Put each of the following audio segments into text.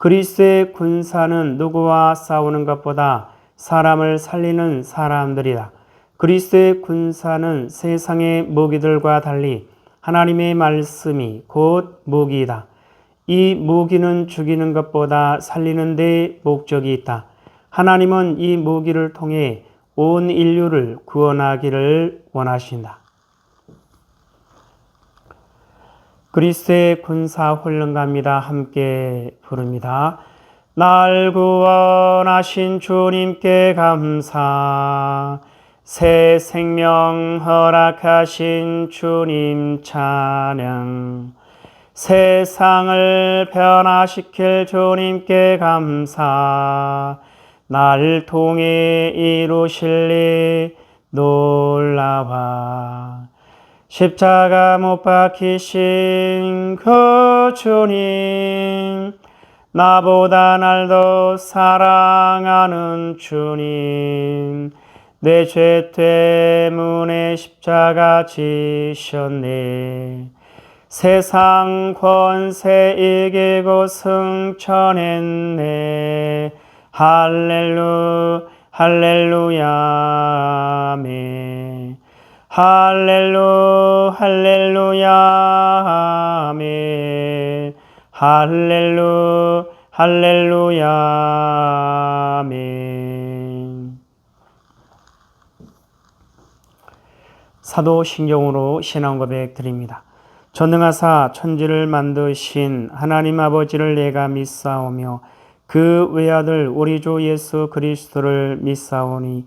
그리스의 군사는 누구와 싸우는 것보다 사람을 살리는 사람들이다. 그리스의 군사는 세상의 무기들과 달리 하나님의 말씀이 곧 무기이다. 이 무기는 죽이는 것보다 살리는 데 목적이 있다. 하나님은 이 무기를 통해 온 인류를 구원하기를 원하신다. 그리스의 군사 훈련가입니다. 함께 부릅니다. 날 구원하신 주님께 감사. 새 생명 허락하신 주님 찬양. 세상을 변화시킬 주님께 감사. 날 통해 이루실 일 놀라와. 십자가 못 박히신 그 주님, 나보다 날 더 사랑하는 주님, 내 죄 때문에 십자가 지셨네. 세상 권세 이기고 승천했네. 할렐루, 할렐루야, 아멘. 할렐루 할렐루야 아멘 할렐루 할렐루야 아멘 사도 신경으로 신앙 고백 드립니다. 전능하사 천지를 만드신 하나님 아버지를 내가 믿사오며 그 외아들 우리 주 예수 그리스도를 믿사오니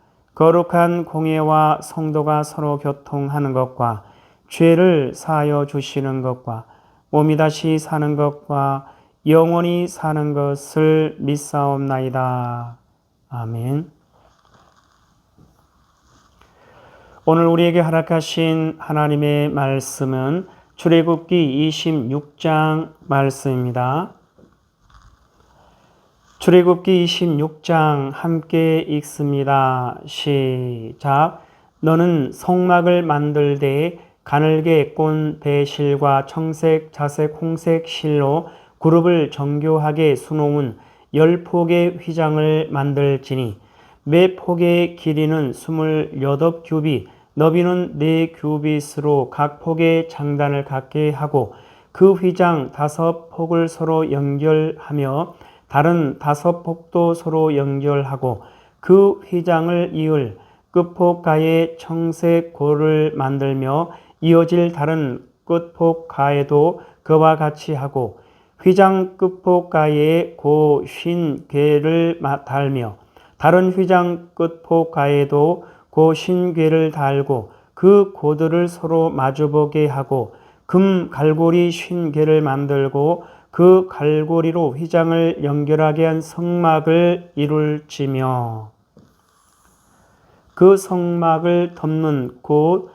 거룩한 공예와 성도가 서로 교통하는 것과 죄를 사하여 주시는 것과 몸이 다시 사는 것과 영원히 사는 것을 믿사옵나이다. 아멘. 오늘 우리에게 허락하신 하나님의 말씀은 출애굽기 26장 말씀입니다. 출애굽기 26장 함께 읽습니다. 시작. 너는 성막을 만들 때 가늘게 꼰 배실과 청색, 자색, 홍색 실로 그룹을 정교하게 수놓은 열 폭의 휘장을 만들지니 매 폭의 길이는 스물여덟 규빗, 너비는 네 규빗으로 각 폭의 장단을 갖게 하고 그 휘장 다섯 폭을 서로 연결하며 다른 다섯 폭도 서로 연결하고 그 휘장을 이을 끝폭가에 청색 고를 만들며 이어질 다른 끝폭가에도 그와 같이 하고 휘장 끝폭가에 고쉰 괴를 달며 다른 휘장 끝폭가에도 고쉰 괴를 달고 그 고들을 서로 마주보게 하고 금 갈고리 쉰 괴를 만들고 그 갈고리로 휘장을 연결하게 한 성막을 이룰지며 그 성막을 덮는 곳,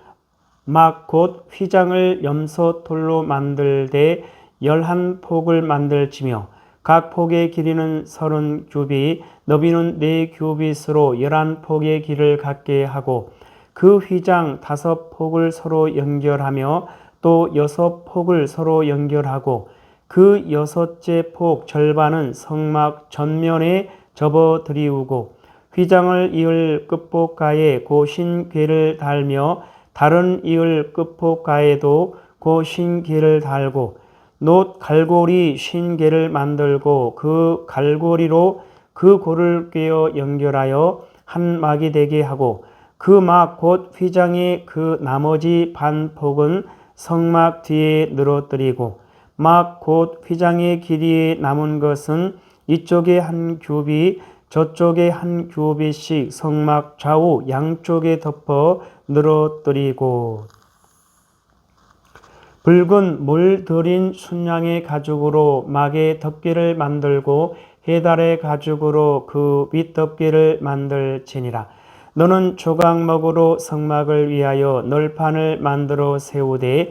막곧 휘장을 염소돌로 만들되 열한 폭을 만들지며 각 폭의 길이는 서른 규빗, 너비는 네 규빗으로 열한 폭의 길을 갖게 하고 그 휘장 다섯 폭을 서로 연결하며 또 여섯 폭을 서로 연결하고 그 여섯째 폭 절반은 성막 전면에 접어 드리우고 휘장을 이을 끝폭가에 고신괴를 달며 다른 이을 끝폭가에도 고신괴를 달고 놋 갈고리 신괴를 만들고 그 갈고리로 그 고를 꿰어 연결하여 한 막이 되게 하고 그 막 곧 휘장의 그 나머지 반폭은 성막 뒤에 늘어뜨리고 막 곧 휘장의 길이에 남은 것은 이쪽에 한 규비 저쪽에 한 규비씩 성막 좌우 양쪽에 덮어 늘어뜨리고 붉은 물 들인 순양의 가죽으로 막의 덮개를 만들고 해달의 가죽으로 그 윗덮개를 만들지니라. 너는 조각목으로 성막을 위하여 널판을 만들어 세우되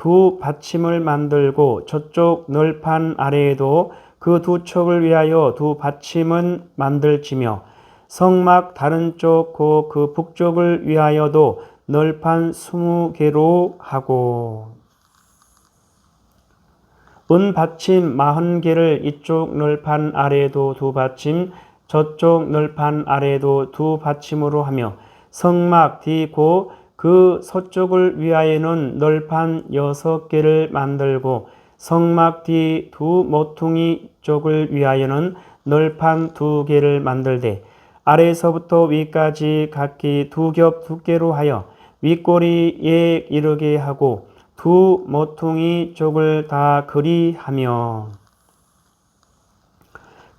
두 받침을 만들고 저쪽 널판 아래에도 그두 촉을 위하여 두 받침은 만들지며 성막 다른 쪽고 그 북쪽을 위하여도 널판 스무 개로 하고 은 받침 마흔 개를 이쪽 널판 아래에도 두 받침 저쪽 널판 아래에도 두 받침으로 하며 성막 뒤고 그 서쪽을 위하여는 널판 여섯 개를 만들고 성막 뒤 두 모퉁이 쪽을 위하여는 널판 두 개를 만들되 아래에서부터 위까지 각기 두 겹 두께로 하여 윗꼬리에 이르게 하고 두 모퉁이 쪽을 다 그리하며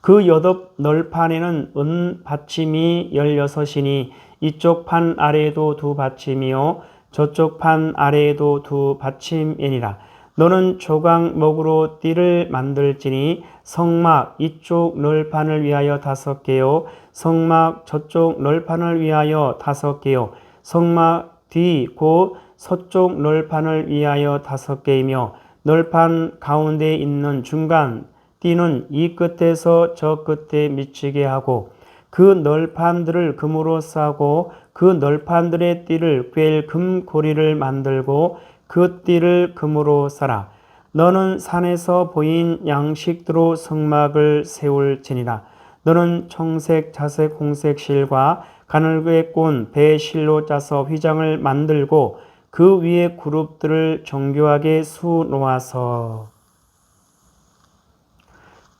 그 여덟 널판에는 은 받침이 열여섯이니 이쪽 판 아래에도 두 받침이요 저쪽 판 아래에도 두 받침이니라. 너는 조각 목으로 띠를 만들지니 성막 이쪽 널판을 위하여 다섯 개요 성막 저쪽 널판을 위하여 다섯 개요 성막 뒤 곧 서쪽 널판을 위하여 다섯 개이며 널판 가운데 있는 중간 띠는 이 끝에서 저 끝에 미치게 하고 그 널판들을 금으로 싸고 그 널판들의 띠를 꿰 금고리를 만들고 그 띠를 금으로 싸라. 너는 산에서 보인 양식대로 성막을 세울지니라. 너는 청색, 자색, 홍색 실과 가늘게 꼰 배실로 짜서 휘장을 만들고 그 위에 그룹들을 정교하게 수 놓아서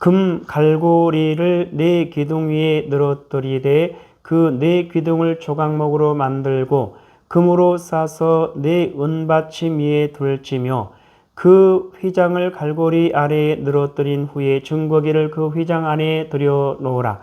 금 갈고리를 네 기둥 위에 늘어뜨리되 그 네 기둥을 조각목으로 만들고 금으로 싸서 네 은받침 위에 둘지며 그 휘장을 갈고리 아래에 늘어뜨린 후에 증거기를 그 휘장 안에 들여 놓으라.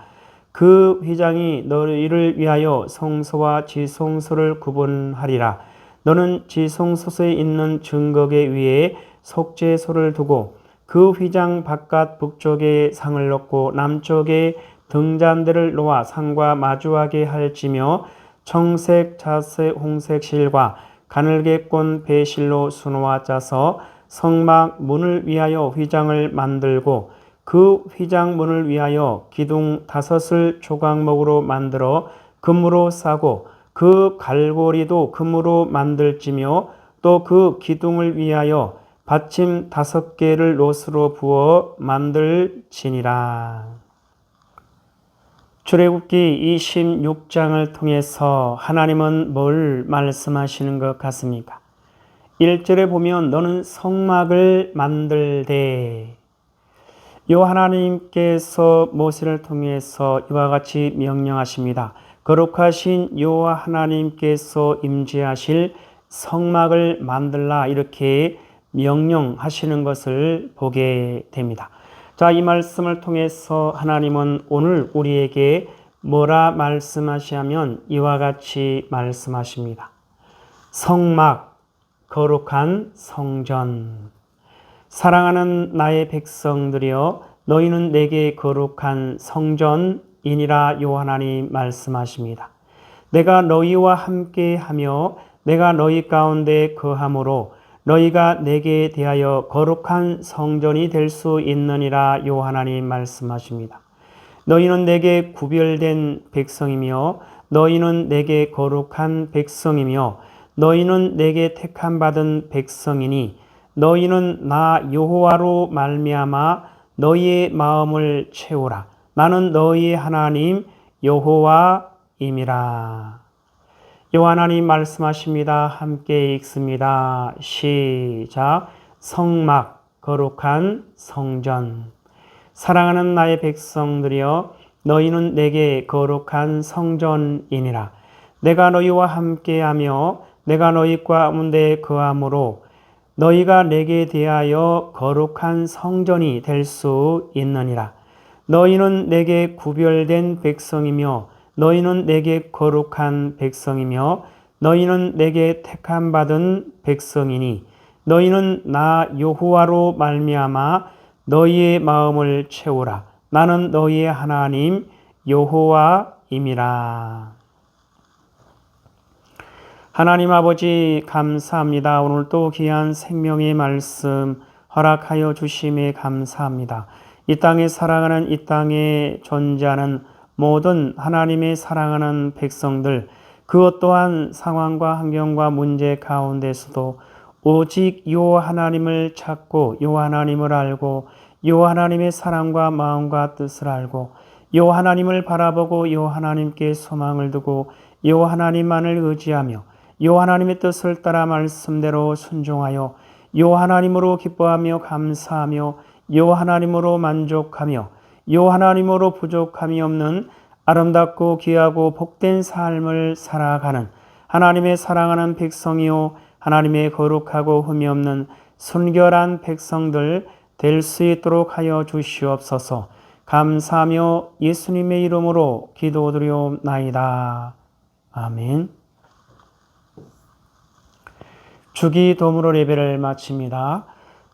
그 휘장이 너희를 위하여 성소와 지성소를 구분하리라. 너는 지성소에 있는 증거계 위에 속죄소를 두고 그 휘장 바깥 북쪽에 상을 넣고 남쪽에 등잔대를 놓아 상과 마주하게 할지며 청색, 자색, 홍색 실과 가늘게 꼰 배실로 수놓아 짜서 성막 문을 위하여 휘장을 만들고 그 휘장 문을 위하여 기둥 다섯을 조각목으로 만들어 금으로 싸고 그 갈고리도 금으로 만들지며 또 그 기둥을 위하여 받침 다섯 개를 롯으로 부어 만들지니라. 출애굽기 26장을 통해서 하나님은 뭘 말씀하시는 것 같습니까? 1절에 보면 너는 성막을 만들되 요 하나님께서 모세를 통해서 이와 같이 명령하십니다. 거룩하신 여호와 하나님께서 임재하실 성막을 만들라 이렇게 명령하시는 것을 보게 됩니다. 자, 이 말씀을 통해서 하나님은 오늘 우리에게 뭐라 말씀하시냐면 이와 같이 말씀하십니다. 성막, 거룩한 성전. 사랑하는 나의 백성들이여, 너희는 내게 거룩한 성전이니라 요 하나님 말씀하십니다. 내가 너희와 함께 하며 내가 너희 가운데 거함으로 너희가 내게 대하여 거룩한 성전이 될 수 있느니라 요 하나님 말씀하십니다. 너희는 내게 구별된 백성이며 너희는 내게 거룩한 백성이며 너희는 내게 택함 받은 백성이니 너희는 나 여호와로 말미암아 너희의 마음을 채우라. 나는 너희의 하나님 여호와임이라. 요하나님 말씀하십니다. 함께 읽습니다. 시작. 성막 거룩한 성전 사랑하는 나의 백성들이여 너희는 내게 거룩한 성전이니라. 내가 너희와 함께하며 내가 너희 가운데 거함으로 너희가 내게 대하여 거룩한 성전이 될 수 있느니라. 너희는 내게 구별된 백성이며 너희는 내게 거룩한 백성이며 너희는 내게 택함 받은 백성이니 너희는 나 여호와로 말미암아 너희의 마음을 채우라. 나는 너희의 하나님 여호와임이라. 하나님 아버지 감사합니다. 오늘 또 귀한 생명의 말씀 허락하여 주심에 감사합니다. 이 땅에 사랑하는 이 땅에 존재하는 모든 하나님의 사랑하는 백성들 그것 또한 상황과 환경과 문제 가운데서도 오직 요 하나님을 찾고 요 하나님을 알고 요 하나님의 사랑과 마음과 뜻을 알고 요 하나님을 바라보고 요 하나님께 소망을 두고 요 하나님만을 의지하며 요 하나님의 뜻을 따라 말씀대로 순종하여 요 하나님으로 기뻐하며 감사하며 요 하나님으로 만족하며 요 하나님으로 부족함이 없는 아름답고 귀하고 복된 삶을 살아가는 하나님의 사랑하는 백성이요 하나님의 거룩하고 흠이 없는 순결한 백성들 될 수 있도록 하여 주시옵소서. 감사하며 예수님의 이름으로 기도드리옵나이다. 아멘. 주기 도무로 예배를 마칩니다.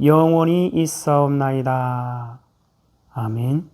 영원히 있사옵나이다. 아멘.